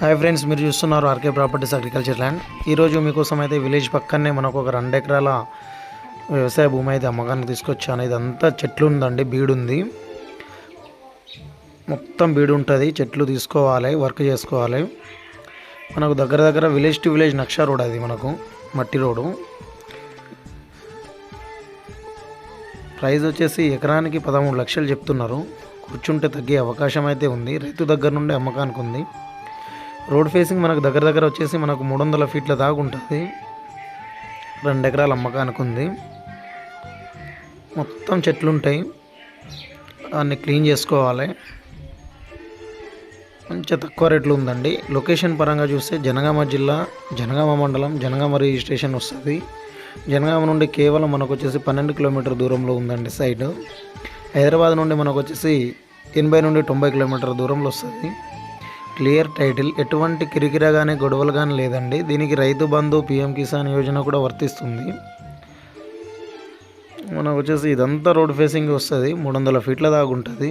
Hi friends మీరు చూస్తున్నారు RK properties agriculture land ఈరోజు మీకోసం అయితే విలేజ్ పక్కనే మనకు ఒక రెండు ఎకరాల వ్యవసాయ భూమి అయితే అమ్మకానికి తీసుకొచ్చాను. ఇదంతా చెట్లు ఉందండి బీడు ఉంది. మొత్తం బీడు ఉంటుంది చెట్లు తీసుకోవాలి వర్క్ చేసుకోవాలి. మనకు దగ్గర దగ్గర విలేజ్ టు విలేజ్ నక్షా రోడ్ అది మనకు మట్టి రోడ్డు ప్రైస్ వచ్చేసి ఎకరానికి పదమూడు లక్షలు చెప్తున్నారు. కూర్చుంటే తగ్గే అవకాశం అయితే ఉంది. రైతు దగ్గర నుండి అమ్మకానికి ఉంది. రోడ్ ఫేసింగ్ మనకు దగ్గర దగ్గర వచ్చేసి మనకు మూడు వందల ఫీట్ల దాకా ఉంటుంది. రెండు ఎకరాల అమ్మకానికి ఉంది. మొత్తం చెట్లు ఉంటాయి దాన్ని క్లీన్ చేసుకోవాలి. మంచిగా తక్కువ రేట్లు ఉందండి. లొకేషన్ పరంగా చూస్తే జనగామ జిల్లా జనగామ మండలం జనగామ రిజిస్ట్రేషన్ వస్తుంది. జనగామ నుండి కేవలం మనకు వచ్చేసి పన్నెండు కిలోమీటర్ దూరంలో ఉందండి సైడ్. హైదరాబాద్ నుండి మనకు వచ్చేసి ఎనభై నుండి తొంభై కిలోమీటర్ దూరంలో వస్తుంది. Clear title. ఎటువంటి కిరికిర కానీ గొడవలు కానీ లేదండి. దీనికి రైతు బంధు పిఎం కిసాన్ యోజన కూడా వర్తిస్తుంది. మనకు వచ్చేసి ఇదంతా రోడ్ ఫేసింగ్ వస్తుంది. మూడు వందల ఫీట్ల దాకా ఉంటుంది.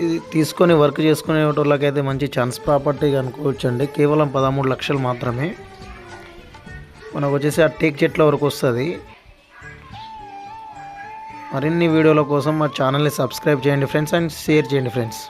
ఇది తీసుకొని వర్క్ చేసుకునే వాళ్ళకైతే మంచి ఛాన్స్ ప్రాపర్టీ అనుకోవచ్చండి. కేవలం పదమూడు లక్షలు మాత్రమే. మనకు వచ్చేసి ఆ టేక్ చెట్ల వరకు వస్తుంది. మరిన్ని వీడియోల కోసం మా ఛానల్ని సబ్స్క్రైబ్ చేయండి ఫ్రెండ్స్ అండ్ షేర్ చేయండి ఫ్రెండ్స్.